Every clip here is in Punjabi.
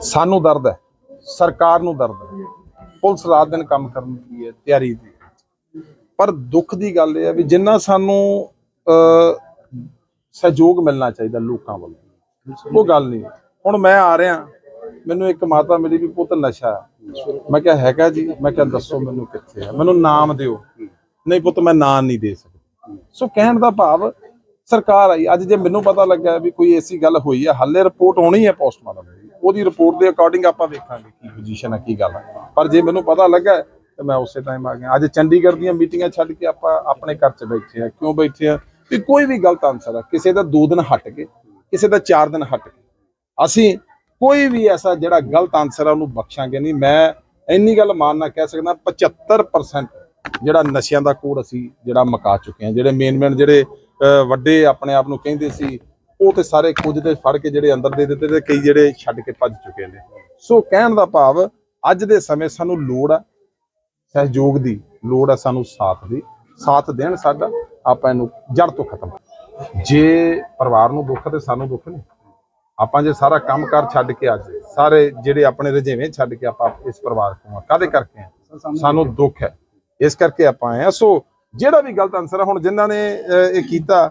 ਸਾਨੂੰ ਦਰਦ ਹੈ। ਸਰਕਾਰ ਨੂੰ ਦਰਦ ਹੈ। ਪੁਲਿਸ ਰਾਤ ਦਿਨ ਕੰਮ ਕਰਨ ਦੀ ਹੈ, ਤਿਆਰੀ ਦੀ। ਪਰ ਦੁੱਖ ਦੀ ਗੱਲ ਇਹ ਹੈ ਵੀ ਜਿੰਨਾ ਸਾਨੂੰ ਸਹਿਯੋਗ ਮਿਲਣਾ ਚਾਹੀਦਾ ਲੋਕਾਂ ਵੱਲੋਂ। ਉਹ ਗੱਲ ਨਹੀਂ। ਹੁਣ ਮੈਂ ਆ ਰਿਹਾ, ਮੈਨੂੰ ਇੱਕ ਮਾਤਾ ਮਿਲੀ ਵੀ ਪੁੱਤ ਨਸ਼ਾ ਮੈਂ ਕਿਹਾ, ਹੈਗਾ ਜੀ। ਮੈਂ ਕਿਹਾ, ਦੱਸੋ ਮੈਨੂੰ ਕਿੱਥੇ ਹੈ। ਮੈਨੂੰ ਨਾਮ ਦਿਓ। ਨਹੀਂ ਪੁੱਤ, ਮੈਂ ਨਾਂ ਨਹੀਂ ਦੇ ਸਕਦਾ। ਸੋ ਕਹਿਣ ਦਾ ਭਾਵ ਸਰਕਾਰ ਆਈ। ਅੱਜ ਜੇ ਮੈਨੂੰ ਪਤਾ ਲੱਗਿਆ ਵੀ ਕੋਈ ਐਸੀ ਗੱਲ ਹੋਈ ਹੈ, ਹੱਲੇ ਰਿਪੋਰਟ ਹੋਣੀ ਹੈ ਪੋਸਟਮਾਰਟਮ ਦੀ। ਉਹਦੀ ਰਿਪੋਰਟ ਦੇ ਅਕੋਰਡਿੰਗ ਆਪਾਂ ਵੇਖਾਂਗੇ ਕੀ ਪੋਜੀਸ਼ਨ ਹੈ ਕੀ ਗੱਲ ਹੈ ਪਰ ਜੇ ਮੈਨੂੰ ਪਤਾ ਲੱਗਾ ਹੈ, ਤੇ ਮੈਂ ਉਸੇ ਟਾਈਮ ਆ ਗਿਆ। ਅੱਜ ਚੰਡੀਗੜ੍ਹ ਦੀਆਂ ਮੀਟਿੰਗਾਂ ਛੱਡ ਕੇ ਆਪਾਂ ਆਪਣੇ ਘਰ 'ਚ ਬੈਠੇ ਆ। ਕਿਉਂ ਬੈਠੇ ਆ? ਵੀ ਕੋਈ ਵੀ ਗਲਤ ਆਨਸਰ ਆ ਕਿਸੇ ਦਾ 2 ਦਿਨ ਹਟ ਕੇ ਕਿਸੇ ਦਾ 4 ਦਿਨ ਹਟ ਕੇ। ਅਸੀਂ ਕੋਈ ਵੀ ਐਸਾ ਜਿਹੜਾ ਗਲਤ ਆਨਸਰ ਆ ਉਹਨੂੰ ਬਖਸ਼ਾਂਗੇ ਨਹੀਂ। ਮੈਂ ਇੰਨੀ ਗੱਲ ਮਾਨਣਾ ਕਹਿ ਸਕਦਾ 75% ਜਿਹੜਾ ਨਸ਼ਿਆਂ ਦਾ ਕੋਡ ਅਸੀਂ ਜਿਹੜਾ ਮਕਾ ਚੁੱਕੇ ਹਾਂ ਜਿਹੜੇ ਮੇਨ ਮੇਨ ਜਿਹੜੇ ਵੱਡੇ ਆਪਣੇ ਆਪ ਨੂੰ ਕਹਿੰਦੇ ਸੀ ਉਹ ਤੇ ਸਾਰੇ ਕੁਝ ਦੇ ਫੜ ਕੇ ਜਿਹੜੇ ਅੰਦਰ ਦੇ ਦਿੱਤੇ ਤੇ ਕਈ ਜਿਹੜੇ ਛੱਡ ਕੇ ਭੱਜ ਚੁੱਕੇ ਨੇ। ਸੋ ਕਹਿਣ ਦਾ ਭਾਵ, ਅੱਜ ਦੇ ਸਮੇਂ ਸਾਨੂੰ ਲੋੜ ਆ ਸਹਿਯੋਗ ਦੀ, ਲੋੜ ਆ ਸਾਨੂੰ ਸਾਥ ਦੀ। ਸਾਥ ਦੇਣ ਸਾਡਾ, ਆਪਾਂ ਇਹਨੂੰ ਜੜ ਤੋਂ ਖਤਮ। ਜੇ ਪਰਿਵਾਰ ਨੂੰ ਦੁੱਖ ਤੇ ਸਾਨੂੰ ਦੁੱਖ ਨਹੀਂ, ਆਪਾਂ ਜੇ ਸਾਰਾ ਕੰਮ ਕੰਮਕਾਰ ਛੱਡ ਕੇ ਅੱਜ, ਸਾਰੇ ਜਿਹੜੇ ਆਪਣੇ ਰਜੇਵੇਂ ਛੱਡ ਕੇ ਆਪਾਂ ਇਸ ਪਰਿਵਾਰ ਤੋਂ ਆ ਕਾਦੇ ਕਰਕੇ ਆ? ਸਾਨੂੰ ਦੁੱਖ ਹੈ। ਇਸ ਕਰਕੇ ਆਪਾਂ ਆਏ ਆ। ਸੋ ਜਿਹੜਾ ਵੀ ਗਲਤ ਅਨਸਰ ਹੈ ਹੁਣ ਜਿਨ੍ਹਾਂ ਨੇ ਇਹ ਕੀਤਾ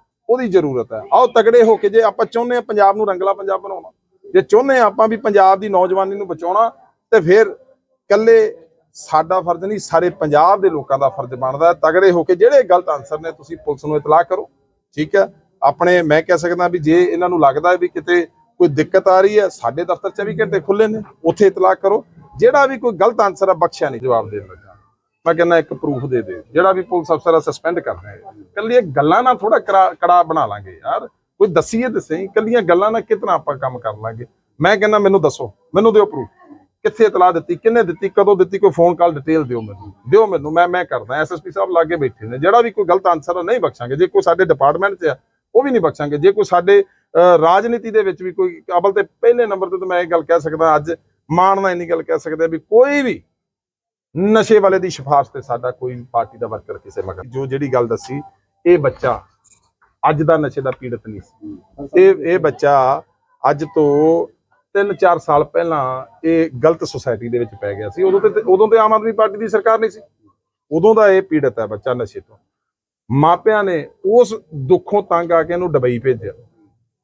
ਉਹਦੀ ਜ਼ਰੂਰਤ ਹੈ। ਆਓ ਤਗੜੇ ਹੋ ਕੇ ਜੇ ਆਪਾਂ ਚਾਹੁੰਦੇ ਆ ਪੰਜਾਬ ਨੂੰ ਰੰਗਲਾ ਪੰਜਾਬ ਬਣਾਉਣਾ, ਜੇ ਚਾਹੁੰਦੇ ਆ ਆਪਾਂ ਵੀ ਪੰਜਾਬ ਦੀ ਨੌਜਵਾਨੀ ਨੂੰ ਬਚਾਉਣਾ, ਤੇ ਫਿਰ ਕੱਲੇ ਸਾਡਾ ਫਰਜ਼ ਨਹੀਂ, ਸਾਰੇ ਪੰਜਾਬ ਦੇ ਲੋਕਾਂ ਦਾ ਫਰਜ਼ ਬਣਦਾ ਹੈ। ਤਗੜੇ ਹੋ ਕੇ ਜਿਹੜੇ ਗਲਤ ਆਨਸਰ ਨੇ ਤੁਸੀਂ ਪੁਲਿਸ ਨੂੰ ਇਤਲਾਹ ਕਰੋ, ਠੀਕ ਹੈ? ਆਪਣੇ ਮੈਂ ਕਹਿ ਸਕਦਾ ਵੀ ਜੇ ਇਹਨਾਂ ਨੂੰ ਲੱਗਦਾ ਵੀ ਕਿਤੇ ਕੋਈ ਦਿੱਕਤ ਆ ਰਹੀ ਹੈ, ਸਾਡੇ ਦਫ਼ਤਰ 24 ਘੰਟੇ ਖੁੱਲੇ ਨੇ, ਉੱਥੇ ਇਤਲਾਹ ਕਰੋ। ਜਿਹੜਾ ਵੀ ਕੋਈ ਗਲਤ ਆਨਸਰ ਆ ਬਖਸ਼ਿਆ ਨਹੀਂ, ਜਵਾਬ ਦੇਣ ਲੱਗਾ। ਮੈਂ ਕਹਿੰਦਾ ਇੱਕ ਪ੍ਰੂਫ ਦੇ ਦੇ, ਜਿਹੜਾ ਵੀ ਪੁਲਿਸ ਅਫਸਰ ਆ ਸਸਪੈਂਡ ਕਰਨਾ ਹੈ। ਕੱਲੀ ਇਹ ਗੱਲਾਂ ਨਾਲ ਥੋੜਾ ਕੜਾ ਬਣਾ ਲਾਂਗੇ ਯਾਰ। ਕੋਈ ਦਸੀਏ ਤੇ ਸਹੀ ਕੱਲੀਆਂ ਗੱਲਾਂ ਨਾਲ ਕਿਤਨਾ ਆਪਾਂ ਕੰਮ ਕਰ ਲਾਂਗੇ? ਮੈਂ ਕਹਿੰਦਾ ਮੈਨੂੰ ਦੱਸੋ, ਮੈਨੂੰ ਦਿਓ ਪ੍ਰੂਫ ਕਿੱਥੇ ਇਤਲਾਹ ਦਿੱਤੀ ਕਿੰਨੇ ਦਿੱਤੀ, ਕਦੋਂ ਦਿੱਤੀ, ਕੋਈ ਫੋਨ ਕਾਲ ਡਿਟੇਲ ਦਿਓ ਮੈਨੂੰ। ਦਿਓ ਮੈਨੂੰ, ਮੈਂ ਮੈਂ ਕਰਦਾ ਐਸਐਸਪੀ ਸਾਹਿਬ ਲਾਗੇ ਬੈਠੇ ਨੇ। ਜਿਹੜਾ ਵੀ ਕੋਈ ਗਲਤ ਆਨਸਰ ਉਹ ਨਹੀਂ ਬਖਸ਼ਾਂਗੇ। ਜੇ ਕੋਈ ਸਾਡੇ ਡਿਪਾਰਟਮੈਂਟ 'ਚ ਆ, ਉਹ ਵੀ ਨਹੀਂ ਬਖਸ਼ਾਂਗੇ। ਜੇ ਕੋਈ ਸਾਡੇ ਰਾਜਨੀਤੀ ਦੇ ਵਿੱਚ ਵੀ ਕੋਈ ਅਵਲ ਤੇ ਪਹਿਲੇ ਨੰਬਰ ਤੇ ਤਾਂ ਮੈਂ ਇਹ ਗੱਲ ਕਹਿ ਸਕਦਾ, ਅੱਜ ਮਾਣ ਨਾਲ ਇੰਨੀ ਗੱਲ ਕਹਿ ਸਕਦੇ ਸਕਦਾ ਵੀ ਕੋਈ ਵੀ ਨਸ਼ੇ ਵਾਲੇ ਦੀ ਸਿਫਾਰਿਸ਼ ਤੇ ਸਾਡਾ ਕੋਈ ਵੀ ਪਾਰਟੀ ਦਾ ਵਰਕਰ ਕਿਸੇ ਮਗਰ ਜੋ ਜਿਹੜੀ ਗੱਲ ਦੱਸੀ, ਇਹ ਬੱਚਾ ਅੱਜ ਦਾ ਨਸ਼ੇ ਦਾ ਪੀੜਤ ਨਹੀਂ ਸੀ। ਇਹ ਇਹ ਬੱਚਾ ਅੱਜ ਤੋਂ 3-4 ਸਾਲ ਪਹਿਲਾਂ ਇਹ ਗਲਤ ਸੁਸਾਇਟੀ ਦੇ ਵਿੱਚ ਪੈ ਗਿਆ ਸੀ। ਉਦੋਂ ਤੇ ਉਦੋਂ ਤੇ ਆਮ ਆਦਮੀ ਪਾਰਟੀ ਦੀ ਸਰਕਾਰ ਨਹੀਂ ਸੀ। ਉਦੋਂ ਦਾ ਇਹ ਪੀੜਤ ਹੈ ਬੱਚਾ ਨਸ਼ੇ ਤੋਂ। ਮਾਪਿਆਂ ਨੇ ਉਸ ਦੁੱਖੋਂ ਤੰਗ ਆ ਕੇ ਇਹਨੂੰ ਡਬਈ ਭੇਜਿਆ।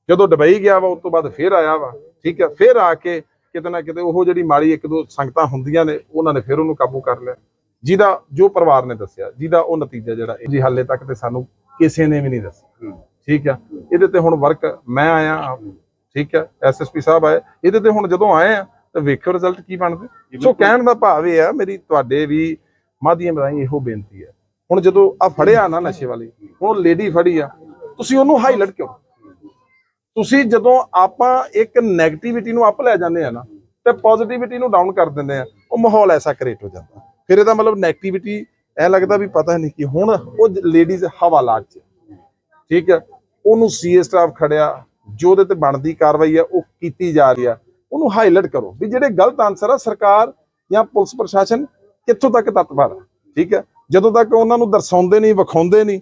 ਜਦੋਂ ਡਬਈ ਗਿਆ ਵਾ, ਉਸ ਤੋਂ ਬਾਅਦ ਫੇਰ ਆਇਆ ਵਾ। ਠੀਕ ਹੈ, ਫੇਰ ਆ ਕੇ ਕਿਤੇ ਨਾ ਕਿਤੇ ਉਹ ਜਿਹੜੀ ਮਾੜੀ ਇੱਕ ਦੋ ਸੰਗਤਾਂ ਹੁੰਦੀਆਂ ਨੇ ਉਹਨਾਂ ਨੇ ਫਿਰ ਉਹਨੂੰ ਕਾਬੂ ਕਰ ਲਿਆ। ਜਿਹਦਾ ਜੋ ਪਰਿਵਾਰ ਨੇ ਦੱਸਿਆ ਜਿਹਦਾ ਉਹ ਨਤੀਜਾ ਜਿਹੜਾ ਜੀ ਹਾਲੇ ਤੱਕ ਤੇ ਸਾਨੂੰ ਕਿਸੇ ਨੇ ਵੀ ਨਹੀਂ ਦੱਸਿਆ। ਠੀਕ ਆ? ਇਹਦੇ ਤੇ ਹੁਣ ਵਰਕ ਮੈਂ ਆਇਆ ਠੀਕ ਆ? ਐਸਐਸਪੀ ਸਾਹਿਬ ਆਏ। ਇਹਦੇ ਤੇ ਹੁਣ ਜਦੋਂ ਆਏ ਆ ਤਾਂ ਵੇਖੋ ਰਿਜ਼ਲਟ ਕੀ ਬਣਦੇ। ਸੋ ਕਹਿਣ ਦਾ ਭਾਵ ਇਹ ਆ ਮੇਰੀ ਤੁਹਾਡੇ ਵੀ ਮਾਧਿਅਮ ਰਾਹੀਂ ਇਹੋ ਬੇਨਤੀ ਹੈ ਹੁਣ ਜਦੋਂ ਆ ਫੜਿਆ ਨਾ ਨਸ਼ੇ ਵਾਲੀ ਹੁਣ ਲੇਡੀ ਫੜੀ ਆ ਤੁਸੀਂ ਉਹਨੂੰ ਹਾਈਲਾਈਟ ਕਿਉਂ? ਤੁਸੀਂ ਜਦੋਂ ਆਪਾਂ ਇੱਕ 네ਗੇਟਿਵਿਟੀ ਨੂੰ ਅਪ ਲੈ ਜਾਂਦੇ ਆ ਨਾ, ਤੇ ਪੋਜ਼ਿਟਿਵਿਟੀ ਨੂੰ ਡਾਊਨ ਕਰ ਦਿੰਦੇ ਆ, ਉਹ ਮਾਹੌਲ ਐਸਾ ਕ੍ਰੀਏਟ ਹੋ ਜਾਂਦਾ। ਫਿਰ ਇਹਦਾ ਮਤਲਬ 네ਗੇਟਿਵਿਟੀ ਐ ਲੱਗਦਾ ਵੀ ਪਤਾ ਨਹੀਂ ਕਿ ਹੁਣ ਉਹ ਲੇਡੀਜ਼ ਹਵਾਲਾਤ ਚ ਠੀਕ ਹੈ ਉਹਨੂੰ ਸੀਏ ਸਟਾਫ ਖੜਿਆ, ਜੋ ਉਹਦੇ ਤੇ ਬਣਦੀ ਕਾਰਵਾਈ ਆ, ਉਹ ਕੀਤੀ ਜਾ ਰਹੀ ਆ। ਉਹਨੂੰ ਹਾਈਲਾਈਟ ਕਰੋ ਵੀ ਜਿਹੜੇ ਗਲਤ ਆਨਸਰ ਆ, ਸਰਕਾਰ ਜਾਂ ਪੁਲਿਸ ਪ੍ਰਸ਼ਾਸਨ ਕਿੱਥੋਂ ਤੱਕ ਤਤਪਰ ਆ? ਠੀਕ ਹੈ ਜਦੋਂ ਤੱਕ ਉਹਨਾਂ ਨੂੰ ਦਰਸਾਉਂਦੇ ਨਹੀਂ, ਵਿਖਾਉਂਦੇ ਨਹੀਂ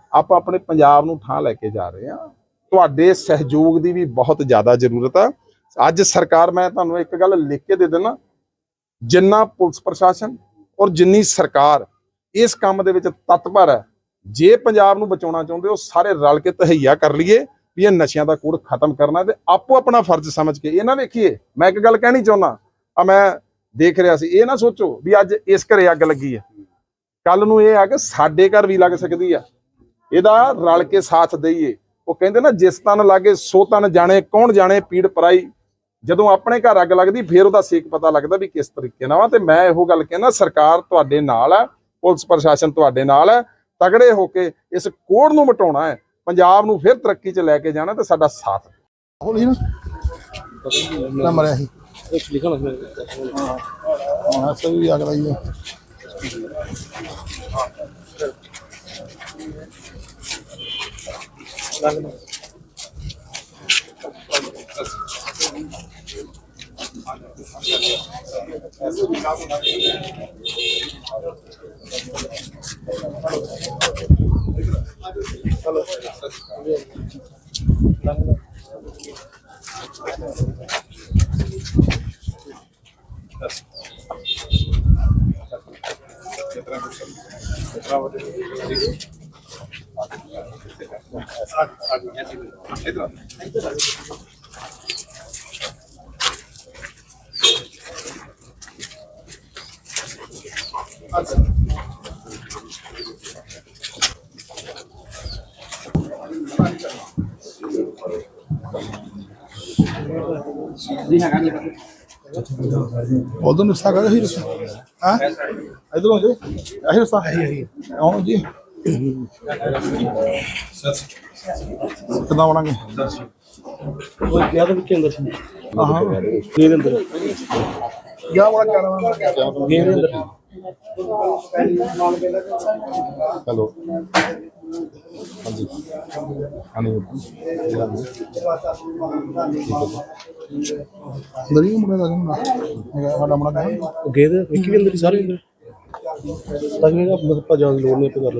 ਆਪਾਂ ਆਪਣੇ ਪੰਜਾਬ ਨੂੰ ਠਾਂ ਲੈ ਕੇ ਜਾ ਰਹੇ ਹਾਂ। ਤੁਹਾਡੇ ਸਹਿਯੋਗ ਦੀ ਵੀ ਬਹੁਤ ਜ਼ਿਆਦਾ ਜ਼ਰੂਰਤ ਆ। ਅੱਜ ਸਰਕਾਰ, ਮੈਂ ਤੁਹਾਨੂੰ ਇੱਕ ਗੱਲ ਲਿਖ ਕੇ ਦੇ ਦਿੰਦਾ, ਜਿੰਨਾ ਪੁਲਿਸ ਪ੍ਰਸ਼ਾਸਨ ਔਰ ਜਿੰਨੀ ਸਰਕਾਰ ਇਸ ਕੰਮ ਦੇ ਵਿੱਚ ਤਤਪਰ ਹੈ, ਜੇ ਪੰਜਾਬ ਨੂੰ ਬਚਾਉਣਾ ਚਾਹੁੰਦੇ ਹੋ, ਸਾਰੇ ਰਲ ਕੇ ਤਹਈਆ ਕਰ ਲਈਏ ਵੀ ਇਹ ਨਸ਼ਿਆਂ ਦਾ ਕੋੜ ਖਤਮ ਕਰਨਾ ਤੇ ਆਪੋ ਆਪਣਾ ਫਰਜ਼ ਸਮਝ ਕੇ। ਇਹ ਨਾ ਵੇਖੀਏ, ਮੈਂ ਇੱਕ ਗੱਲ ਕਹਿਣੀ ਚਾਹੁੰਦਾ, ਆ ਮੈਂ ਦੇਖ ਰਿਹਾ ਸੀ, ਇਹ ਨਾ ਸੋਚੋ ਵੀ ਅੱਜ ਇਸ ਘਰੇ ਅੱਗ ਲੱਗੀ ਹੈ। ਕੱਲ ਨੂੰ ਇਹ ਆ ਕਿ ਸਾਡੇ ਘਰ ਵੀ ਲੱਗ ਸਕਦੀ ਆ। ਇਹਦਾ ਰਲ ਕੇ ਸਾਥ ਦਈਏ। ਉਹ ਕਹਿੰਦੇ ਨਾ, ਜਿਸ ਤਨ ਲਾਗੇ, ਸੋ ਤਨ ਜਾਣੇ, ਕੌਣ ਜਾਣੇ, ਪੀੜ ਪਰਾਈ। ਜਦੋਂ ਆਪਣੇ ਘਰ ਅੱਗ ਲੱਗਦੀ, ਫਿਰ ਉਹਦਾ ਸੇਕ ਪਤਾ ਲੱਗਦਾ ਵੀ ਕਿਸ ਤਰੀਕੇ ਨਾਲ ਆ। ਤੇ ਮੈਂ ਇਹੋ ਗੱਲ ਕਹਿੰਦਾ, ਸਰਕਾਰ ਤੁਹਾਡੇ ਨਾਲ ਹੈ ਪੁਲਿਸ ਪ੍ਰਸ਼ਾਸਨ ਤੁਹਾਡੇ ਨਾਲ ਹੈ ਤਗੜੇ ਹੋ ਕੇ ਇਸ ਕੋੜ ਨੂੰ ਮਿਟਾਉਣਾ ਹੈ। ਪੰਜਾਬ ਨੂੰ ਫਿਰ ਤਰੱਕੀ 'ਚ ਲੈ ਕੇ ਜਾਣਾ ਤੇ ਸਾਡਾ ਸਾਥ ਦਿਓ। ਹੋਲੀ ਨਾ। ਨਾ ਮਰਿਆ ਸੀ। ਕੁਛ ਲਿਖਣਾ ਸੀ ਹਾਂ ਸਭ ਵੀ ਅਗਲਾ ਹੀ ਹੈ। Gracias. ਉਦੋਂ ਨੁਸਖਾ ਕਰ ਹੀ ਰਸਾ ਹਾਂ? ਇਧਰੋਂ ਜੋ ਆਹੀ ਰਸਾ ਹੈ ਹੀ ਆਉਂ ਜੀ ਕਿਦਾਂ ਬਣਾਂਗੇ? ਉਹ ਤਾਂ ਵਿੱਚ ਅੰਦਰ ਸੀ। ਹਾਂ ਗੇਰ ਅੰਦਰ। ਗਿਆ ਵਾਲਾ ਕਹਿਣਾ ਗੇਰ ਅੰਦਰ। ਹੈਲੋ। ਹਾਂਜੀ। ਆਨੇ ਦਰੀ ਮੁੰਡਾ ਦਾ ਜਮਨਾ ਮੇਰਾ ਸਾਡਾ ਮੁੰਡਾ ਗੇਰ ਵਿੱਚ ਵੀ ਅੰਦਰ ਹੀ ਸਾਰੇ ਅੰਦਰ। ਲੱਗੇਗਾ ਮਤਲਬ ਪਾ ਜਾਣ ਦੀ ਲੋੜ ਨਹੀਂ ਆਪੇ ਕਰ ਲਓ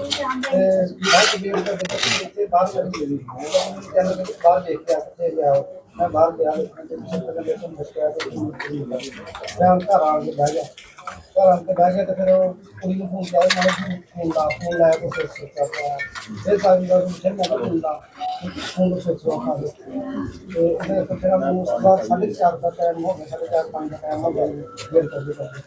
ਬਾਹਰ ਆਪਣੀ ਆਈ ਤਾਂ ਤੇ ਬਾਹਰ ਦੀ ਵੇਟ ਕਰਦੇ ਤੇ ਇੱਥੇ ਬਾਹਰ ਚਲੀ ਗਈ ਕਹਿੰਦੇ ਕਿ ਬਾਹਰ ਦੇਖ ਕੇ ਆ ਕੇ ਲਿਆਓ ਮੈਂ ਬਾਹਰ ਗਿਆ ਤੇ ਪਿੱਛੇ ਤੱਕ ਦੇ ਤੋਂ ਬਚਿਆ ਤੇ ਮੈਂ ਹੁਣ ਘਰ ਆ ਕੇ ਬਹਿ ਗਿਆ ਘਰ ਆ ਕੇ ਬਹਿ ਗਿਆ ਤੇ ਫਿਰ ਉਹ ਕੁੜੀ ਨੂੰ ਫੋਨ ਲਾਇਆ ਮੈਂ ਫੋਨ ਦਾ ਫੋਨ ਲਾਇਆ ਤੇ ਫਿਰ ਸੋਚਿਆ ਪਿਆ ਫਿਰ ਸਾਰੀ ਗੱਲ ਨੂੰ ਫਿਰ ਮੈਂ ਫੋਨ ਦਾ ਫੋਨ ਨੂੰ ਸੋਚਿਆ ਹਾਂ ਤੇ ਉਹਦੇ ਫਿਰ ਫਿਰ ਮੈਂ ਉਸ ਤੋਂ ਬਾਅਦ ਸਾਢੇ ਚਾਰ ਦਾ ਟਾਈਮ ਹੋ ਗਿਆ ਸਾਢੇ ਚਾਰ ਪੰਜ ਦਾ ਟਾਈਮ ਹੋ ਗਿਆ ਫਿਰ ਕਰਦੇ ਕਰਦੇ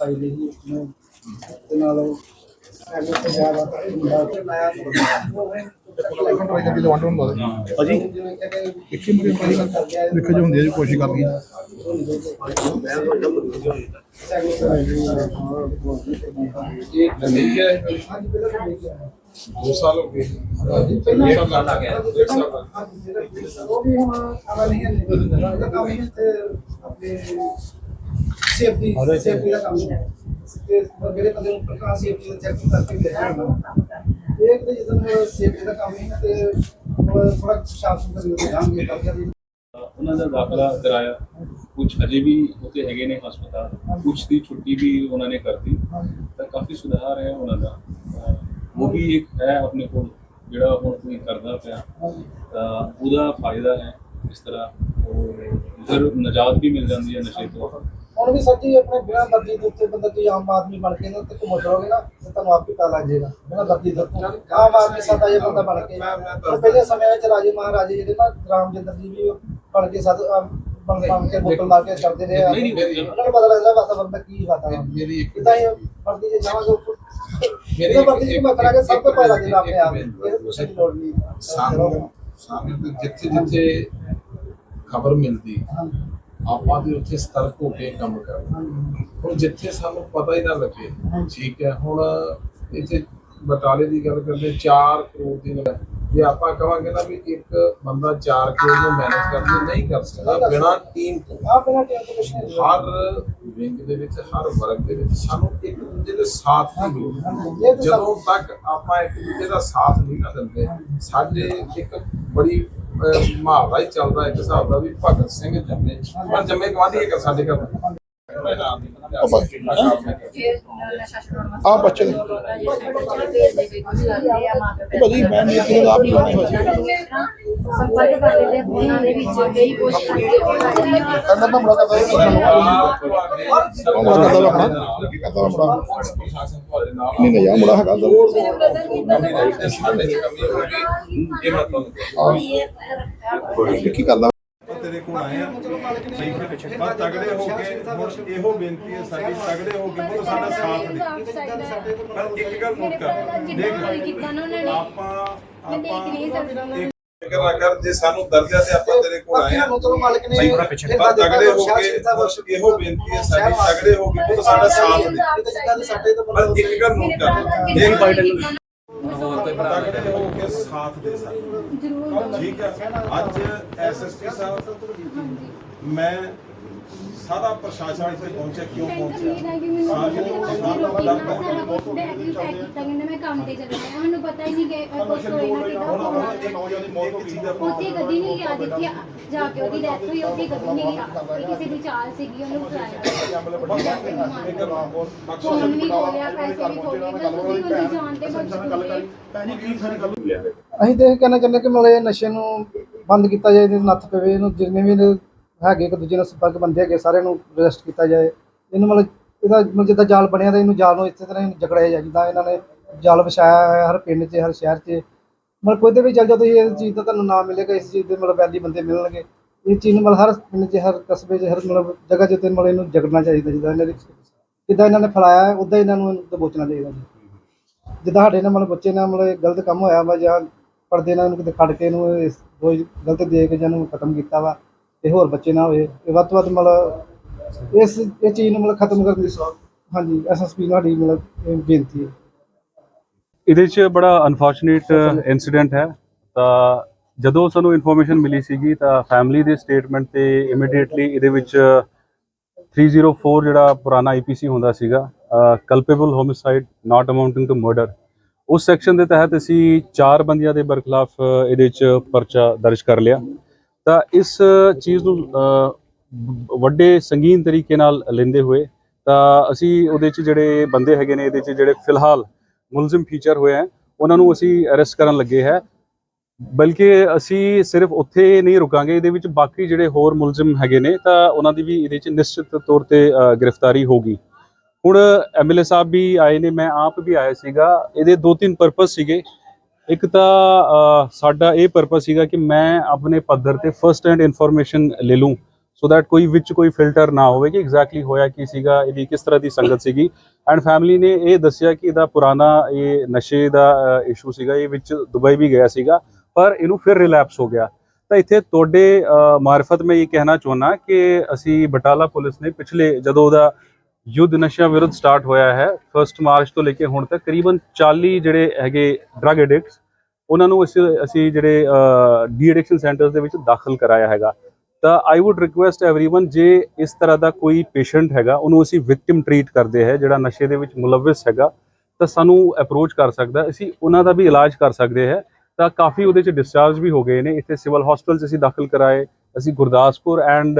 ਉਹਨਾਂ ਦਾ ਮੈਂ ਤੇ ਫਿਰ ਮੈਂ ਸਾਡੇ ਕੋਲ ਫੋਨ ਆਇਆ ਤੇ ਜਵਾਨ ਨੂੰ ਦੱਸ ਭਾਜੀ ਮੁੰਡੇ ਟਰਾਈ ਕਰਕੇ ਦੇਖੋ ਜੋ ਹੁੰਦੀ ਹੈ ਜੀ ਕੋਸ਼ਿਸ਼ ਕਰਦੀ ਹੈ। ਦੋ ਸਾਲ ਹੋ ਗਏ। ਉਹ ਵੀ ਹੁਣ ਆਵਾ ਨਹੀਂ ਹੈ। ਇਹਦਾ ਕੰਮ ਹੀ ਤੇ ਆਪਣੇ ਸੇਫਟੀ ਸੇਫਟੀ ਦਾ ਕੰਮ ਹੈ। ਤੇ ਜਿਹੜੇ ਬੰਦੇ ਨੂੰ ਪ੍ਰਕਾਸ਼ ਸੇਫਟੀ ਦਾ ਚੈੱਕ ਕਰਕੇ ਦੇ ਰਹੇ ਇਹ ਤੇ ਜਦੋਂ ਸੇਫਟੀ ਦਾ ਕੰਮ ਹੈ ਤੇ ਥੋੜਾ ਸ਼ਾਫ ਸੁਥਰਾ ਹੋ ਜਾਣਗੇ ਕਰਕੇ ਉਹਨਾਂ ਦਾ ਦਾਖਲਾ ਕਰਾਇਆ। ਕੁਝ ਅਜੇ ਵੀ ਉੱਥੇ ਹੈਗੇ ਨੇ ਹਸਪਤਾਲ। ਕੁਝ ਦੀ ਛੁੱਟੀ ਵੀ ਉਹਨਾਂ ਨੇ ਕਰਤੀ। ਤਾਂ ਕਾਫੀ ਸੁਧਾਰ ਹੈ ਉਹਨਾਂ ਦਾ। ਅਹ ਉਹ ਵੀ ਇੱਕ ਹੈ ਆਪਣੇ ਕੋਲ ਜਿਹੜਾ ਹੁਣ ਕੋਈ ਕਰਦਾ ਪਿਆ। ਤਾਂ ਉਹਦਾ ਫਾਇਦਾ ਹੈ ਇਸ ਤਰ੍ਹਾਂ। ਉਹ ਨਜਾਤ ਵੀ ਮਿਲ ਜਾਂਦੀ ਹੈ ਨਸ਼ੇ ਤੋਂ। ਹੁਣ ਵੀ ਸੱਚੀ ਆਪਣੇ ਬਿਨਾਂ ਵਰਦੀ ਦੇ ਉੱਤੇ ਬੰਦਾ ਕੋਈ ਆਮ ਆਦਮੀ ਬਣ ਕੇ ਨਾ ਤੇ ਘੁੰਮ ਫਿਰੋਗੇ ਨਾ ਤੇ ਤੁਹਾਨੂੰ ਆਪ ਹੀ ਪਤਾ ਲੱਗ ਜਾਏਗਾ ਬਿਨਾਂ ਵਰਦੀ ਦੇ ਉੱਤੇ। ਆਮ ਆਦਮੀ ਸਾਦਾ ਜਿਹਾ ਬੰਦਾ ਬਣ ਕੇ। ਪਰ ਪਹਿਲੇ ਸਮੇਂ ਵਿੱਚ ਰਾਜੇ ਮਹਾਰਾਜੇ ਜਿਹੜੇ ਨਾ ਰਾਮਚੰਦਰ ਜੀ ਵੀ ਬਣ ਕੇ ਸਦ ਬਣ ਬਣ ਕੇ ਬੋਤਲ ਮਾਰ ਕੇ ਕਰਦੇ ਰਹੇ ਆ। ਨਹੀਂ, ਨਹੀਂ, ਉਹਨਾਂ ਨੂੰ ਪਤਾ ਲੱਗਦਾ ਵਾਤਾਵਰਨ ਦਾ ਕੀ ਵਾਤਾਵਰਨ। ਮੇਰੀ ਇੱਕ ਹੀ ਵਰਦੀ ਜੇ ਜਾਵਾਂਗੇ ਉੱਪਰ? ਮੇਰੀ ਵਰਦੀ ਦੀ ਮੈਂ ਕਰਾਂਗੇ ਸਭ ਤੋਂ ਪਹਿਲਾਂ ਜਿਹੜਾ ਇੱਕ ਆਪਣੇ ਆਪ। ਇਹ ਦੀ ਲੋੜ ਨਹੀਂ। ਸਾਨੂੰ ਸਾਨੂੰ ਤੇ ਜਿੱਥੇ ਜਿੱਥੇ ਖਬਰ ਮਿਲਦੀ ਆਪਾਂ ਵੀ ਉੱਥੇ ਸਤਰਕ ਹੋ ਕੇ ਕੰਮ ਕਰਨਾ ਹੁਣ ਜਿੱਥੇ ਸਾਨੂੰ ਪਤਾ ਹੀ ਨਾ ਲੱਗੇ ਠੀਕ ਹੈ ਹੁਣ ਇੱਥੇ ਬਟਾਲੇ ਦੀ ਗੱਲ ਕਰਦੇ 4 ਕਰੋੜ ਦੀ ਜੇ ਆਪਾਂ ਕਹਾਂਗੇ ਨਾ ਵੀ ਇੱਕ ਬੰਦਾ ਚਾਰ ਕੇਸ ਨੂੰ ਮੈਨੇਜ ਕਰਕੇ ਨਹੀਂ ਕਰ ਸਕਦਾ ਬਿਨਾ ਟੀਮ ਤੋਂ। ਆਹ ਬਿਨਾਂ ਟੀਮ ਤੋਂ ਕੁਛ ਨਹੀਂ। ਹਰ ਵਿੰਗ ਦੇ ਵਿੱਚ ਹਰ ਵਰਗ ਦੇ ਵਿੱਚ ਸਾਨੂੰ ਇੱਕ ਦੂਜੇ ਦੇ ਸਾਥ ਦੀ ਲੋੜ ਜਦੋਂ ਤੱਕ ਆਪਾਂ ਇੱਕ ਦੂਜੇ ਦਾ ਸਾਥ ਨਹੀਂ ਨਾ ਦਿੰਦੇ ਸਾਡੇ ਇੱਕ ਬੜੀ ਮੁਹਾਵਰਾ ਹੀ ਚੱਲਦਾ ਇੱਕ ਹਿਸਾਬ ਦਾ ਵੀ ਭਗਤ ਸਿੰਘ ਜੰਮੇ। ਪਰ ਜੰਮੇ ਗਵਾਂਢੀ ਇੱਕ ਸਾਡੇ ਘਰ ਆ ਬੱਚੇ ਦੇ ਭਾਜੀ ਮੈਂ ਨਹੀਂ ਕਿਹਾ ਆਪ ਹੀ ਲਾਉਣੇ ਹੋ ਜੀ ਸੰਪਰਕ ਕਰਦੇ ਤੇ ਉਹਨਾਂ ਦੇ ਵਿੱਚ ਕਈ ਕੋਸ਼ਿਸ਼ ਕਰਦੇ ਕਹਿੰਦਾ ਮੈਂ ਮੁੰਡਾ ਕਰਦਾ ਮੁੰਡਾ ਕਰਦਾ ਵਾ ਆਪਣਾ ਕਰਦਾ ਮੁੰਡਾ ਨਹੀਂ ਨਹੀਂ ਯਾਰ ਮੁੰਡਾ ਹੈਗਾ ਤਾਂ ਇਹ ਮਤਲਬ ਕੀ ਕਰਦਾ। ਤੇਰੇ ਕੋਲ ਆਏ ਆ। ਪਰ ਤਗੜੇ ਹੋ ਕੇ ਹੁਣ ਇਹੋ ਬੇਨਤੀ ਹੈ ਸਾਡੀ ਤਗੜੇ ਹੋ ਕੇ ਬਹੁਤ ਸਾਡਾ ਸਾਥ ਦੇ ਪਰ ਇੱਕ ਗੱਲ ਨੋਟ ਕਰ ਦੇਖ ਆਪਾਂ ਆਪਾਂ ਫਿਕਰ ਨਾ ਕਰ ਜੇ ਸਾਨੂੰ ਦਰਦ ਹੈ ਤੇ ਆਪਾਂ ਤੇਰੇ ਕੋਲ ਆਏ ਆ। ਮਾਲਕ ਨੇ ਪਰ ਤਗੜੇ ਹੋ ਕੇ ਇਹੋ ਬੇਨਤੀ ਹੈ ਸਾਡੀ ਤਗੜੇ ਹੋ ਕੇ ਬਹੁਤ ਸਾਡਾ ਸਾਥ ਦੇ ਸਾਡੇ ਤੋਂ ਪਰ ਇੱਕ ਗੱਲ ਨੋਟ ਕਰ ਦੇਖ ਤਗੜੇ ਹੋ ਕੇ ਸਾਥ ਦੇ ਸਾਡੇ ਠੀਕ ਹੈ। ਅੱਜ ਐਸਐਸਪੀ ਸਾਹਿਬ ਮੈਂ ਸਾਰਾ ਪ੍ਰਸ਼ਾਸਨ ਇੱਥੇ ਪਹੁੰਚਿਆ ਕਿਉਂ ਪਹੁੰਚਿਆ ਮੈਂ ਕੰਮ ਤੇ ਚੱਲ ਗਿਆ ਮੈਨੂੰ ਪਤਾ ਹੀ ਨਹੀਂ ਕਿ ਕੁਝ ਕਿਦਾਂ ਉੱਥੇ ਕਦੀ ਨਹੀਂ ਗਿਆ ਜਾ ਉਹਦੀ ਡੈਥ ਹੋਈ ਉੱਥੇ ਕਦੀ ਨਹੀਂ ਗਿਆ ਕਿਸੇ ਦੀ ਚਾਲ ਸੀਗੀ ਉਹਨੂੰ ਬੁਲਾਇਆ ਫੋਨ ਵੀ ਪੈਸੇ ਵੀ ਬਚ ਅਸੀਂ ਤੇ ਇਹ ਕਹਿਣਾ ਚਾਹੁੰਦੇ ਕਿ ਮਤਲਬ ਇਹ ਨਸ਼ੇ ਨੂੰ ਬੰਦ ਕੀਤਾ ਜਾਏ ਇਹਦੇ ਨੱਥ ਪਵੇ ਇਹਨੂੰ ਜਿੰਨੇ ਵੀ ਹੈਗੇ ਇੱਕ ਦੂਜੇ ਨਾਲ ਸੰਪਰਕ ਬੰਦੇ ਹੈਗੇ ਸਾਰਿਆਂ ਨੂੰ ਅਰੈਸਟ ਕੀਤਾ ਜਾਏ। ਇਹਨੂੰ ਮਤਲਬ ਇਹਦਾ ਮਤਲਬ ਜਿੱਦਾਂ ਜਾਲ ਬਣਿਆ ਤਾਂ ਇਹਨੂੰ ਜਾਲ ਨੂੰ ਇਸੇ ਤਰ੍ਹਾਂ ਹੀ ਜਕੜਿਆ ਜਾਏ ਜਿੱਦਾਂ ਇਹਨਾਂ ਨੇ ਜਾਲ ਵਿਛਾਇਆ ਹੋਇਆ ਹਰ ਪਿੰਡ 'ਚ ਹਰ ਸ਼ਹਿਰ 'ਚ। ਮਤਲਬ ਕੋਈ ਦੇ ਵੀ ਚੱਲ ਜਾਓ ਤੁਸੀਂ ਇਸ ਚੀਜ਼ ਦਾ ਤੁਹਾਨੂੰ ਨਾਮ ਮਿਲੇਗਾ ਇਸ ਚੀਜ਼ ਦੇ ਮਤਲਬ ਵੈਲੀ ਬੰਦੇ ਮਿਲਣਗੇ। ਇਹ ਚੀਜ਼ ਨੂੰ ਮਤਲਬ ਹਰ ਪਿੰਡ 'ਚ ਹਰ ਕਸਬੇ 'ਚ ਹਰ ਮਤਲਬ ਜਗ੍ਹਾ 'ਚ ਜਿੱਤੇ ਮਤਲਬ ਇਹਨੂੰ ਜਗੜਨਾ ਚਾਹੀਦਾ ਜਿੱਦਾਂ ਇਹਨਾਂ ਦੀ ਜਿੱਦਾਂ ਇਹਨਾਂ ਨੇ ਫੈਲਾਇਆ ਹੈ, ਉੱਦਾਂ ਇਹਨਾਂ ਨੂੰ ਦਬੋਚਣਾ ਚਾਹੀਦਾ ਜੀ। ਜਿੱਦਾਂ ਸਾਡੇ ਨਾਲ ਮਤਲਬ ਬੱਚੇ ਨਾਲ ਮਤਲਬ ਗਲਤ ਕੰਮ ਹੋਇਆ ਵਾ ਜਾਂ ਪਰਦੇ ਨਾਲ ਇਹਨੂੰ ਕਿਤੇ ਖੜ ਕੇ ਇਹਨੂੰ ਇਸ ਰੋਜ਼ ਗਲਤ ਦੇ ਕੇ ਜਾਂ ਇਹਨੂੰ ਖਤਮ ਕੀਤਾ ਵਾ ਤੇ ਹੋਰ ਬੱਚੇ ਨਾ ਹੋਏ, ਇਹ ਵੱਧ ਤੋਂ ਵੱਧ ਮਤਲਬ ਇਸ, ਇਹ ਚੀਜ਼ ਨੂੰ ਮਤਲਬ ਖਤਮ ਕਰਨ ਦੀ ਹਾਂਜੀ ਐਸਐਸਪੀ ਨਾਲ ਸਾਡੀ ਮਤਲਬ ਇਹ ਬੇਨਤੀ ਹੈ। ਇਹਦੇ 'ਚ ਬੜਾ ਅਨਫੋਰਚੂਨੇਟ ਇਨਸੀਡੈਂਟ ਹੈ। ਤਾਂ ਜਦੋਂ ਸਾਨੂੰ ਇਨਫੋਰਮੇਸ਼ਨ ਮਿਲੀ ਸੀਗੀ, ਤਾਂ ਫੈਮਿਲੀ ਦੇ ਸਟੇਟਮੈਂਟ ਤੇ ਇਮੀਡੀਏਟਲੀ ਇਹਦੇ ਵਿੱਚ 304 ਜਿਹੜਾ ਪੁਰਾਣਾ ਆਈਪੀਸੀ ਹੁੰਦਾ ਸੀਗਾ culpable homicide not amounting to murder ਉਸ ਸੈਕਸ਼ਨ ਦੇ ਤਹਿਤ ਅਸੀਂ ਚਾਰ ਬੰਦਿਆਂ ਦੇ ਬਰਖਲਾਫ ਇਹਦੇ ਵਿੱਚ ਪਰਚਾ ਦਰਜ ਕਰ ਲਿਆ। ਤਾਂ ਇਸ ਚੀਜ਼ ਨੂੰ ਵੱਡੇ ਸੰਗੀਨ ਤਰੀਕੇ ਨਾਲ ਲੈਂਦੇ ਹੋਏ ਤਾਂ ਅਸੀਂ ਉਹਦੇ 'ਚ ਜਿਹੜੇ ਬੰਦੇ ਹੈਗੇ ਨੇ ਇਹਦੇ 'ਚ ਜਿਹੜੇ ਫਿਲਹਾਲ ਮੁਲਜ਼ਮ ਫੀਚਰ ਹੋਏ ਹੈ ਉਹਨਾਂ ਨੂੰ ਅਸੀਂ ਅਰੈਸਟ ਕਰਨ ਲੱਗੇ ਹੈ। ਬਲਕਿ ਅਸੀਂ ਸਿਰਫ ਉੱਥੇ ਨਹੀਂ ਰੁਕਾਂਗੇ ਇਹਦੇ ਵਿੱਚ ਬਾਕੀ ਜਿਹੜੇ ਹੋਰ ਮੁਲਜ਼ਮ ਹੈਗੇ ਨੇ ਤਾਂ ਉਹਨਾਂ ਦੀ ਵੀ ਇਹਦੇ 'ਚ ਨਿਸ਼ਚਿਤ ਤੌਰ ਤੇ ਅ, ਗ੍ਰਿਫਤਾਰੀ ਹੋਗੀ ਹੁਣ ਐਮਐਲਏ ਸਾਹਿਬ ਵੀ ਆਏ ਨੇ ਮੈਂ ਆਪ ਵੀ ਆਇਆ ਸੀਗਾ ਇਹਦੇ ਦੋ ਤਿੰਨ ਪਰਪਸ ਸੀਗੇ। ਇੱਕ ਤਾਂ ਸਾਡਾ ਇਹ ਪਰਪਸ ਸੀਗਾ ਕਿ ਮੈਂ ਆਪਣੇ ਪੱਧਰ ਤੇ ਫਰਸਟ ਹੈਂਡ ਇਨਫੋਰਮੇਸ਼ਨ ਲੈ ਲੂੰ ਸੋ ਦੈਟ ਕੋਈ ਵਿੱਚ ਕੋਈ ਫਿਲਟਰ ਨਾ ਹੋਵੇ ਕਿ ਐਗਜ਼ੈਕਟਲੀ ਹੋਇਆ ਕੀ ਸੀਗਾ, ਇਹਦੀ ਕਿਸ ਤਰ੍ਹਾਂ ਦੀ ਸੰਗਤ ਸੀਗੀ। ਐਂਡ ਫੈਮਿਲੀ ਨੇ ਇਹ ਦੱਸਿਆ ਕਿ ਇਹਦਾ ਪੁਰਾਣਾ ਇਹ ਨਸ਼ੇ ਦਾ ਇਸ਼ੂ ਸੀਗਾ, ਇਹ ਵਿੱਚ ਦੁਬਈ ਵੀ ਗਿਆ ਸੀਗਾ, ਪਰ ਇਹਨੂੰ ਫਿਰ ਰਿਲੈਪਸ ਹੋ ਗਿਆ। ਤਾਂ ਇੱਥੇ ਤੁਹਾਡੇ ਮਾਰਫਤ ਮੈਂ ਇਹ ਕਹਿਣਾ ਚਾਹੁੰਦਾ ਕਿ ਅਸੀਂ ਬਟਾਲਾ ਪੁਲਿਸ ਨੇ ਪਿਛਲੇ ਜਦੋਂ ਉਹਦਾ ਯੁੱਧ ਨਸ਼ਿਆਂ ਵਿਰੁੱਧ ਸਟਾਰਟ ਹੋਇਆ ਹੈ 1 ਮਾਰਚ ਤੋਂ ਲੈ ਕੇ ਹੁਣ ਤੱਕ ਕਰੀਬਨ 40 ਜਿਹੜੇ ਹੈਗੇ ਡਰੱਗ ਐਡਿਕਟਸ ਉਹਨਾਂ ਨੂੰ ਅਸੀਂ ਅਸੀਂ ਜਿਹੜੇ ਡੀ ਐਡਿਕਸ਼ਨ ਸੈਂਟਰਸ ਦੇ ਵਿੱਚ ਦਾਖਲ ਕਰਾਇਆ ਹੈਗਾ ਤਾਂ ਆਈ ਊਡ ਰਿਕੁਐਸਟ एवरीवन ਜੇ ਇਸ ਤਰ੍ਹਾਂ ਦਾ ਕੋਈ ਪੇਸ਼ੈਂਟ ਹੈਗਾ ਉਹਨੂੰ ਅਸੀਂ ਵਿਕਟਿਮ ਟਰੀਟ ਕਰਦੇ ਹੈ ਜਿਹੜਾ ਨਸ਼ੇ ਦੇ ਵਿੱਚ ਮੁਲਵਿਸ ਹੈਗਾ ਤਾਂ ਸਾਨੂੰ ਅਪਰੋਚ ਕਰ ਸਕਦਾ ਅਸੀਂ ਉਹਨਾਂ ਦਾ ਵੀ ਇਲਾਜ ਕਰ ਸਕਦੇ ਹੈ ਤਾਂ ਕਾਫੀ ਉਹਦੇ ਚ ਡਿਸਚਾਰਜ ਵੀ ਹੋ ਗਏ ਨੇ ਇੱਥੇ ਸਿਵਲ ਹਸਪੀਟਲ ਚ ਅਸੀਂ ਦਾਖਲ ਕਰਾਏ ਅਸੀਂ ਗੁਰਦਾਸਪੁਰ ਐਂਡ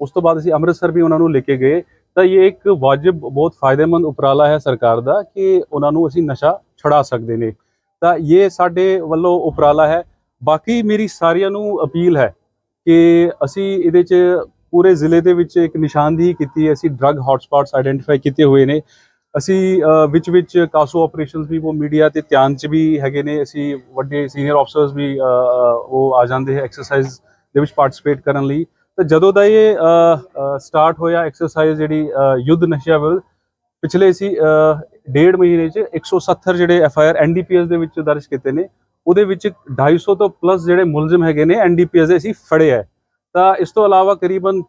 ਉਸ ਤੋਂ ਬਾਅਦ ਅਸੀਂ ਅੰਮ੍ਰਿਤਸਰ ਵੀ ਉਹਨਾਂ ਨੂੰ ਲੈ ਕੇ ਗਏ ਤਾਂ ਇਹ ਇੱਕ ਵਾਜਬ, ਬਹੁਤ ਫਾਇਦੇਮੰਦ ਉਪਰਾਲਾ ਹੈ ਸਰਕਾਰ ਦਾ ਕਿ ਉਹਨਾਂ ਨੂੰ ਅਸੀਂ ਨਸ਼ਾ ਛੁਡਾ ਸਕਦੇ ਨੇ। ਤਾਂ ਇਹ ਸਾਡੇ ਵੱਲੋਂ ਉਪਰਾਲਾ ਹੈ। ਬਾਕੀ ਮੇਰੀ ਸਾਰਿਆਂ ਨੂੰ ਅਪੀਲ ਹੈ ਕਿ ਅਸੀਂ ਇਹਦੇ 'ਚ ਪੂਰੇ ਜ਼ਿਲ੍ਹੇ ਦੇ ਵਿੱਚ ਇੱਕ ਨਿਸ਼ਾਨਦੇਹੀ ਕੀਤੀ ਹੈ। ਅਸੀਂ ਡਰੱਗ ਹੌਟਸਪੌਟਸ ਆਈਡੈਂਟੀਫਾਈ ਕੀਤੇ ਹੋਏ ਨੇ। ਅਸੀਂ ਵਿੱਚ ਵਿੱਚ ਕਾਸੋ ਆਪਰੇਸ਼ਨਸ ਵੀ, ਉਹ ਮੀਡੀਆ ਤੇ ਧਿਆਨ 'ਚ ਵੀ ਹੈਗੇ ਨੇ। ਅਸੀਂ ਵੱਡੇ ਸੀਨੀਅਰ ਆਫਸਰਸ ਵੀ ਉਹ ਆ ਜਾਂਦੇ ਹੈ ਐਕਸਰਸਾਈਜ਼ ਦੇ ਵਿੱਚ ਪਾਰਟਿਸਿਪੇਟ ਕਰਨ ਲਈ। ਤਾਂ ਜਦੋਂ ਦਾ ਇਹ ਸਟਾਰਟ ਹੋਇਆ ਐਕਸਰਸਾਈਜ਼ ਜਿਹੜੀ ਯੁੱਧ ਨਸ਼ਿਆਂ ਵਿਰੁੱਧ ਪਿਛਲੇ ਸੀ ਡੇਢ ਮਹੀਨੇ 'ਚ 170 ਜਿਹੜੇ ਐਫ ਆਈ ਆਰ ਐਨਡੀਪੀਐਸ ਦੇ ਵਿੱਚ ਦਰਜ ਕੀਤੇ ਨੇ, ਉਹਦੇ ਵਿੱਚ 250 ਤੋਂ ਪਲੱਸ ਜਿਹੜੇ ਮੁਲਜ਼ਮ ਹੈਗੇ ਨੇ ਐਨਡੀਪੀਐਸ ਦੇ ਅਸੀਂ ਫੜੇ ਹੈ ਤਾਂ ਇਸ ਤੋਂ ਇਲਾਵਾ ਕਰੀਬਨ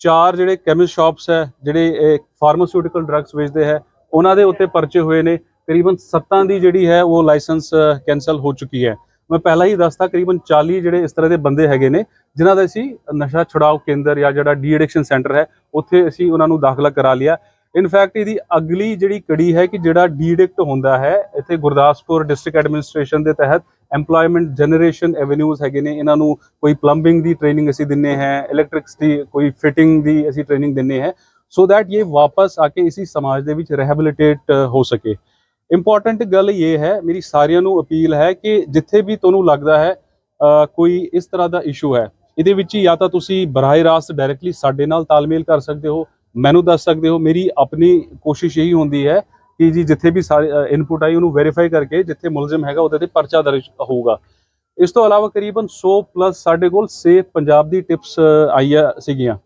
ਚਾਰ ਜਿਹੜੇ ਕੈਮਿਸਟ ਸ਼ਾਪਸ ਹੈ, ਜਿਹੜੇ ਫਾਰਮਾਸਿਊਟੀਕਲ ਡਰੱਗਸ ਵੇਚਦੇ ਹੈ, ਉਹਨਾਂ ਦੇ ਉੱਤੇ ਪਰਚੇ ਹੋਏ ਨੇ। ਕਰੀਬਨ ਸੱਤਾਂ ਦੀ ਜਿਹੜੀ ਹੈ, ਉਹ ਲਾਇਸੈਂਸ ਕੈਨਸਲ ਹੋ ਚੁੱਕੀ ਹੈ। ਮੈਂ ਪਹਿਲਾਂ ਹੀ ਦੱਸਤਾ ਕਰੀਬਨ 40 ਜਿਹੜੇ ਇਸ ਤਰ੍ਹਾਂ ਦੇ ਬੰਦੇ ਹੈਗੇ ਨੇ, ਜਿਨ੍ਹਾਂ ਦਾ ਅਸੀਂ ਨਸ਼ਾ ਛੁਡਾਓ ਕੇਂਦਰ ਜਾਂ ਜਿਹੜਾ ਡੀ ਐਡਿਕਸ਼ਨ ਸੈਂਟਰ ਹੈ, ਉੱਥੇ ਅਸੀਂ ਉਹਨਾਂ ਨੂੰ ਦਾਖਲਾ ਕਰਾ ਲਿਆ। ਇਨਫੈਕਟ ਇਹਦੀ ਅਗਲੀ ਜਿਹੜੀ ਕੜੀ ਹੈ ਕਿ ਜਿਹੜਾ ਡੀ ਐਡਿਕਟ ਹੁੰਦਾ ਹੈ, ਇੱਥੇ ਗੁਰਦਾਸਪੁਰ ਡਿਸਟ੍ਰਿਕਟ ਐਡਮਿਨਿਸਟ੍ਰੇਸ਼ਨ ਦੇ ਤਹਿਤ EMPLOYMENT ਜਨਰੇਸ਼ਨ ਐਵੇਨਿਊਜ਼ ਹੈਗੇ ਨੇ, ਇਹਨਾਂ ਨੂੰ ਕੋਈ ਪਲੰਬਿੰਗ ਦੀ ਟ੍ਰੇਨਿੰਗ ਅਸੀਂ ਦਿੰਨੇ ਹੈ ਇਲੈਕਟ੍ਰਿਕਸ ਦੀ ਕੋਈ ਫਿਟਿੰਗ ਦੀ ਅਸੀਂ ਟ੍ਰੇਨਿੰਗ ਦਿੰਨੇ ਹੈ ਸੋ ਥੈਟ ਇਹ ਵਾਪਸ ਆ ਕੇ ਇਸੀ ਸਮਾਜ ਦੇ ਵਿੱਚ ਰਿਹੈਬਿਲਿਟੇਟ ਹੋ ਸਕੇ। ਇੰਪੋਰਟੈਂਟ ਗੱਲ ਇਹ ਹੈ, ਮੇਰੀ ਸਾਰਿਆਂ ਨੂੰ ਅਪੀਲ ਹੈ ਕਿ ਜਿੱਥੇ ਵੀ ਤੁਹਾਨੂੰ ਲੱਗਦਾ ਹੈ ਕੋਈ ਇਸ ਤਰ੍ਹਾਂ ਦਾ ਇਸ਼ੂ ਹੈ, ਇਹਦੇ ਵਿੱਚ ਜਾਂ ਤਾਂ ਤੁਸੀਂ ਬਰਾਏ ਰਾਸਤ ਡਾਇਰੈਕਟਲੀ ਸਾਡੇ ਨਾਲ ਤਾਲਮੇਲ ਕਰ ਸਕਦੇ ਹੋ, ਮੈਨੂੰ ਦੱਸ ਸਕਦੇ ਹੋ, ਮੇਰੀ ਆਪਣੀ ਕੋਸ਼ਿਸ਼ ਇਹੀ ਹੁੰਦੀ ਹੈ ਕਿ ਜੀ ਜਿੱਥੇ ਵੀ ਸਾਰੇ ਇਨਪੁਟ ਆਈ ਉਹਨੂੰ ਵੈਰੀਫਾਈ ਕਰਕੇ ਜਿੱਥੇ ਮੁਲਜ਼ਮ ਹੈਗਾ ਉਹਦੇ ਤੇ ਪਰਚਾ ਦਰਜ ਹੋਊਗਾ। ਇਸ ਤੋਂ ਇਲਾਵਾ ਕਰੀਬਨ 100 ਪਲੱਸ ਸਾਡੇ ਕੋਲ ਸੇਫ ਪੰਜਾਬ ਦੀ ਟਿਪਸ ਆਈਆਂ ਸੀਗੀਆਂ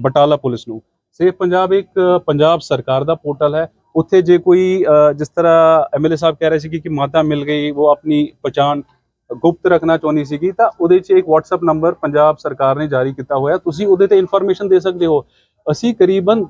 ਬਟਾਲਾ ਪੁਲਿਸ ਨੂੰ। ਸੇਫ ਪੰਜਾਬ ਇੱਕ ਪੰਜਾਬ ਸਰਕਾਰ ਦਾ ਪੋਰਟਲ ਹੈ ਉੱਥੇ ਜੇ ਕੋਈ ਜਿਸ ਤਰ੍ਹਾਂ ਐਮਐਲਏ ਸਾਹਿਬ ਕਹਿ ਰਹੇ ਸੀ ਕਿ ਮਾਤਾ ਮਿਲ ਗਈ, ਉਹ ਆਪਣੀ ਪਛਾਣ ਗੁਪਤ ਰੱਖਣਾ ਚਾਹੁੰਦੀ ਸੀਗੀ, ਤਾਂ ਉਹਦੇ 'ਚ ਇੱਕ WhatsApp ਨੰਬਰ ਪੰਜਾਬ ਸਰਕਾਰ ਨੇ ਜਾਰੀ ਕੀਤਾ ਹੋਇਆ। ਤੁਸੀਂ ਉਹਦੇ ਤੇ ਇਨਫੋਰਮੇਸ਼ਨ ਦੇ ਸਕਦੇ ਹੋ। ਅਸੀਂ ਕਰੀਬਨ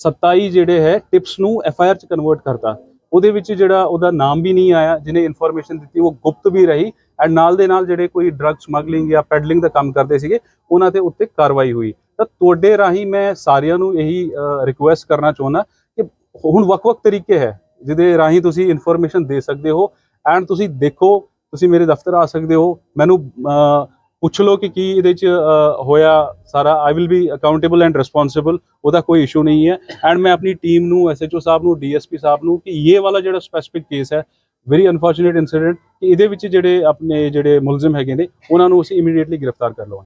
27 ਜਿਹੜੇ ਹੈ ਟਿਪਸ ਨੂੰ ਐਫਆਈਆਰ 'ਚ ਕਨਵਰਟ ਕਰਤਾ। ਉਹਦੇ ਵਿੱਚ ਜਿਹੜਾ ਉਹਦਾ ਨਾਮ ਵੀ ਨਹੀਂ ਆਇਆ, ਜਿਹਨੇ ਇਨਫੋਰਮੇਸ਼ਨ ਦਿੱਤੀ, ਉਹ ਗੁਪਤ ਵੀ ਰਹੀ ਐਂਡ ਨਾਲ ਦੇ ਨਾਲ ਜਿਹੜੇ ਕੋਈ ਡਰੱਗ ਸਮਗਲਿੰਗ ਜਾਂ ਪੈਡਲਿੰਗ ਦਾ ਕੰਮ ਕਰਦੇ ਸੀਗੇ, ਉਹਨਾਂ ਤੇ ਉੱਤੇ ਕਾਰਵਾਈ ਹੋਈ। ਤਾਂ ਤੁਹਾਡੇ ਰਾਹੀਂ ਮੈਂ ਸਾਰਿਆਂ ਨੂੰ ਇਹੀ ਰਿਕੁਐਸਟ ਕਰਨਾ ਚਾਹੁੰਦਾ ਹੁਣ ਵੱਖ-ਵੱਖ ਤਰੀਕੇ ਹੈ, ਜਿਹਦੇ ਰਾਹੀਂ ਤੁਸੀਂ ਇਨਫੋਰਮੇਸ਼ਨ ਦੇ ਸਕਦੇ ਹੋ ਐਂਡ ਤੁਸੀਂ ਦੇਖੋ, ਤੁਸੀਂ ਮੇਰੇ ਦਫ਼ਤਰ ਆ ਸਕਦੇ ਹੋ, ਮੈਨੂੰ ਪੁੱਛ ਲਓ ਕਿ ਕੀ ਇਹਦੇ ਚ ਹੋਇਆ ਸਾਰਾ I will be accountable and responsible ਉਹਦਾ ਕੋਈ ਇਸ਼ੂ ਨਹੀਂ ਹੈ ਐਂਡ ਮੈਂ ਆਪਣੀ ਟੀਮ ਨੂੰ ਐਸਐਚਓ ਸਾਹਿਬ ਨੂੰ ਡੀਐਸਪੀ ਸਾਹਿਬ ਨੂੰ ਕਿ ਇਹ ਵਾਲਾ ਜਿਹੜਾ ਸਪੈਸਿਫਿਕ ਕੇਸ ਹੈ ਵੈਰੀ ਅਨਫੋਰਚੂਨੇਟ ਇਨਸੀਡੈਂਟ ਕਿ ਇਹਦੇ ਵਿੱਚ ਜਿਹੜੇ ਆਪਣੇ ਜਿਹੜੇ ਮੁਲਜ਼ਮ ਹੈਗੇ ਨੇ, ਉਹਨਾਂ ਨੂੰ ਅਸੀਂ ਇਮੀਡੀਏਟਲੀ ਗ੍ਰਿਫਤਾਰ ਕਰ ਲਵਾਂਗੇ।